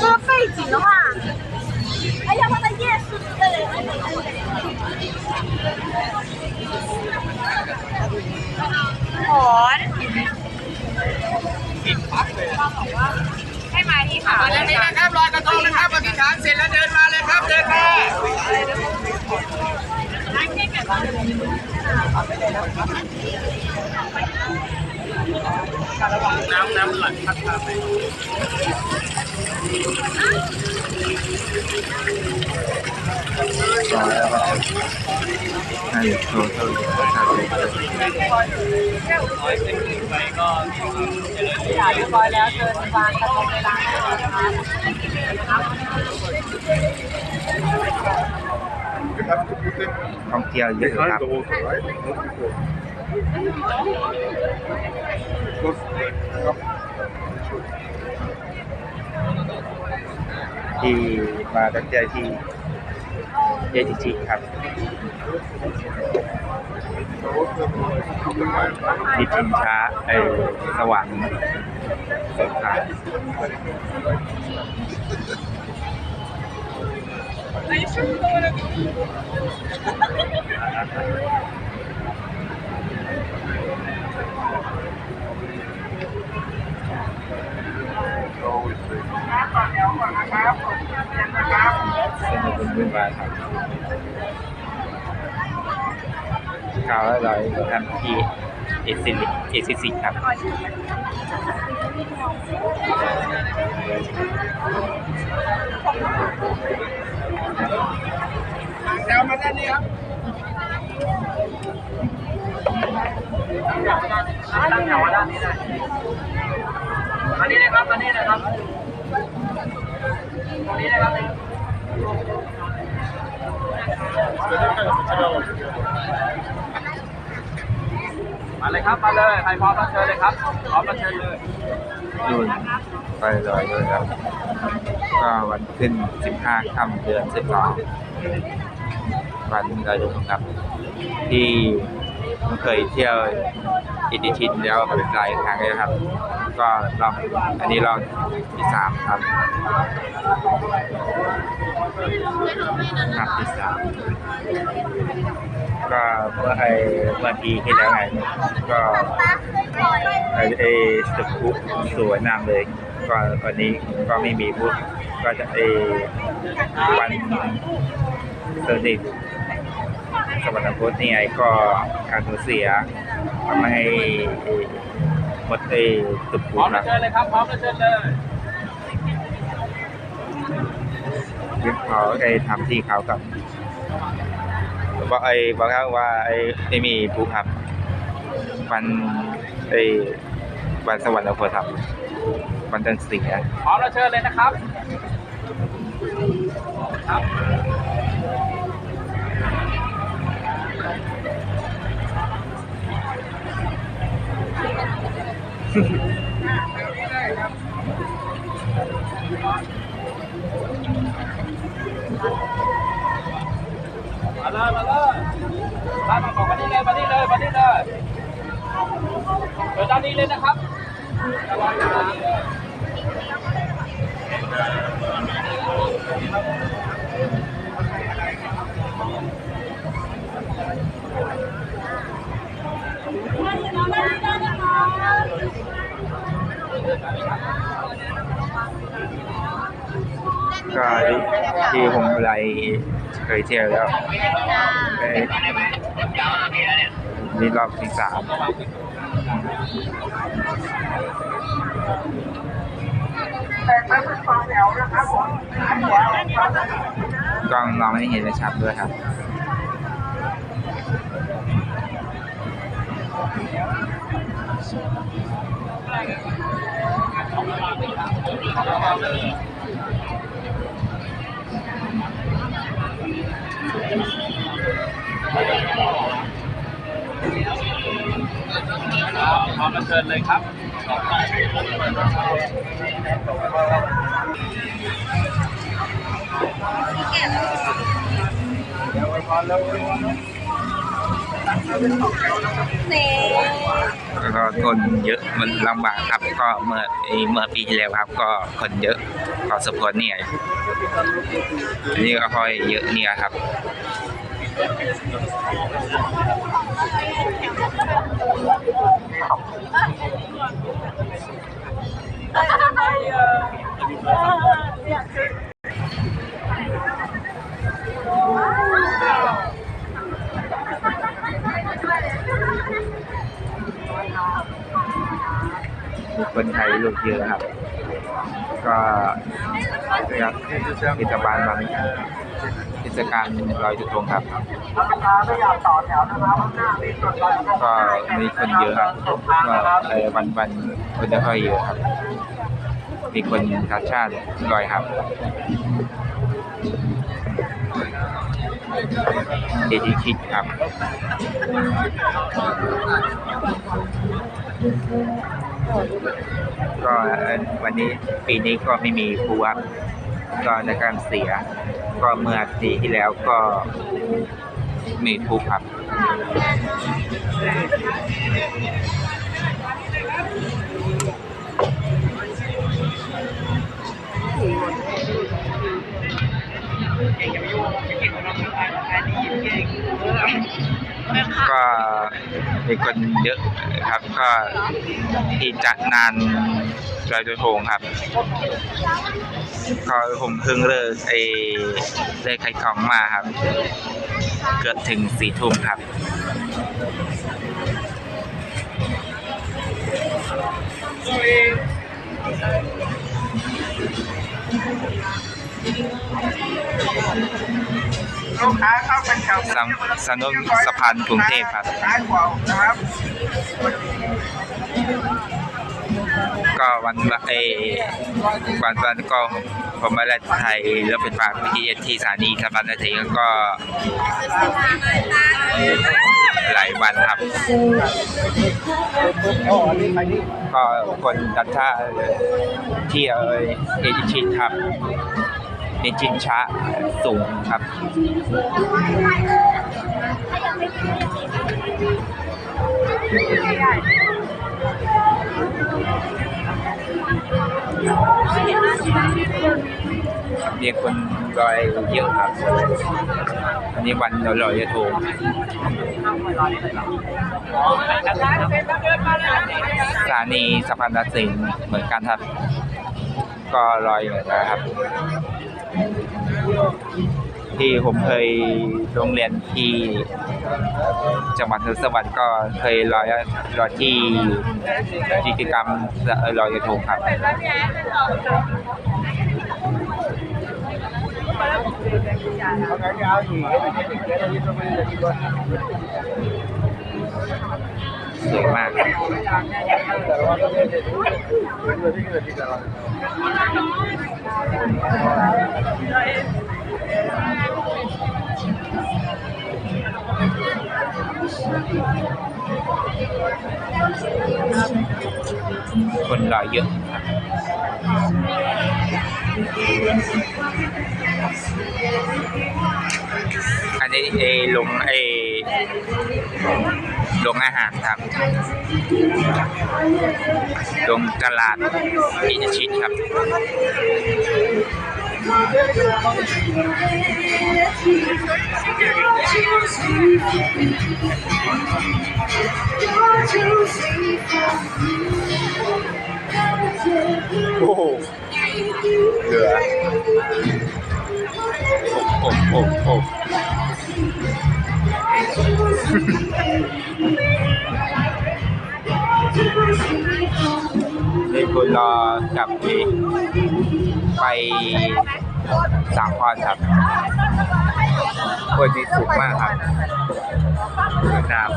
这个背景的话，哎呀，我的夜市对。หอนให้มาที่ขาว มาแล้วนี่นะครับลอยกระทงนะครับอธิษฐานเสร็จแล้วเดินมาเลยครับเดินมาน้ ำน้ำหลังพัดมาไปต่อแล้วก็ให้โชว์เท่าประชาชนไปก็จ่ายเรียบร้อยแล้วเชิญวางกระทงในร้านได้เลยนะคะ You have to put them ท่องเที่ยวเยอะครับ ที่มาตั้งใจที่เยจิจิครับดิจินช้าไอสว่างสงครามไอ้ช่ตัวอะไร นวาครับข่าวอร่อยทำที่เอซิลิเอซิซิครับแซวมาด้านนี้ครับตั้งแถวมาด้านนี้ได้มานี่เลยครับมานี่เลยครับมานี่เลยครับมาเลยครับมาเลยใครพร้อมแล้วเชิญเลยครับพร้อมแล้วเชิญเลยนู่นไปลอยด้วยครับก็วันขึ้น 15ค่ำเดือน12วันลอยกระทงครับที่ เคยเที่ยวอิติชินแล้วเป็นหลายครั้งเลยครับ ก็รอบอันนี้รอบที่สามครับครับที่สามก็เมื่อไอเมื่อปีที่แล้วไงก็ไอไอตึกคุกสวยงามเลยก็วันนี้ก็ไม่มีพุกก็จะไอวันเซอร์นิต สวรรคตนี่ไงก็การสูญเสียทำให้หมดไอตึกพคุร้อมแล้นะเชิญเลยครับพร้อมแล้วเชิญเลยยึดเขาไอ้ทำที่เขากับบอกไอ้บอกเขาว่าไอ้ไม่มีภูครับวันไอ้วันสวรรค์โพธรรมวันตันเสียพร้อมแล้วเชิญเลยนะครับ ครับ มาเลยมาเลยมามาบอกมานี่เลยมานี่เลยมานี่เลยเดี๋ยวด้านนี้เลยนะครับระวังนะ ก็ที่ผมไรเคยเที่ยวแล้วไอ้นี่รอบที่สามกล้องเราไม่เห็นชัดด้วยครับ พร้อมเชิญเลยครับเน่แล้วก็คนเยอะมันลำบากครับก็เมื่อไอเมื่อปีที่แล้วครับ ก็คนเยอะพอสมควรเนี่ยอันนี้ก็ค่อยเยอะเนี่ยครับ มีคนไทยลูกเยอ ทศบาลบางเทศกาลลอยกระทงครับ ก็มีคนเยอะครับก็วันวันคนจะค่อยเยอะครับ มีคนชาติชาติลอยครับเอจิคิดครับก็วันนี้ปีนี้ก็ไม่มีครูครับ ก็ในการเสีย ก็เมื่อปีที่แล้วก็มีครูครับก็มีคนเยอะครับก็ที่จัดงาน ลอยกระทงครับก็ผมเพิ่งเลิกไอ้เลขขายของมาครับ เกือบถึงสี่ทุ่มครับลูกค้าเข้าเป็นแถวสำสนุนสะพานกรุงเทพครับ ก็วันเอวันวันก็ผมมาได้ไทยแล้วเป็นฝากที่ที่สถานีสะพานนาทีก็หลายวันครับ ก็คนดันท่าที่เอเอจิชินครับเอจินชะสูงครับเรีย กคนลอยเยอะครับอันนี้วันเราลอยกระทงสถานีสะพานตัดสินเหมือนกันครับ ก็ลอยเหมือนกันครับ ที่ผมเคยโรงเรียนที่จังหวัดนครสวรรค์ก็เคยลอยลอยที่กิจกรรมลอยกระทงครับ สวยมากคนรอเยอะ อันนี้เอลงเอลงอาหารครับลงตลาดอินชิตครับโอ้โหเหลือ อ้โอ้โอ้โอ้นี่คุณรอกับไปไปสามพรครับคนนี้สูงมากครับนะครับ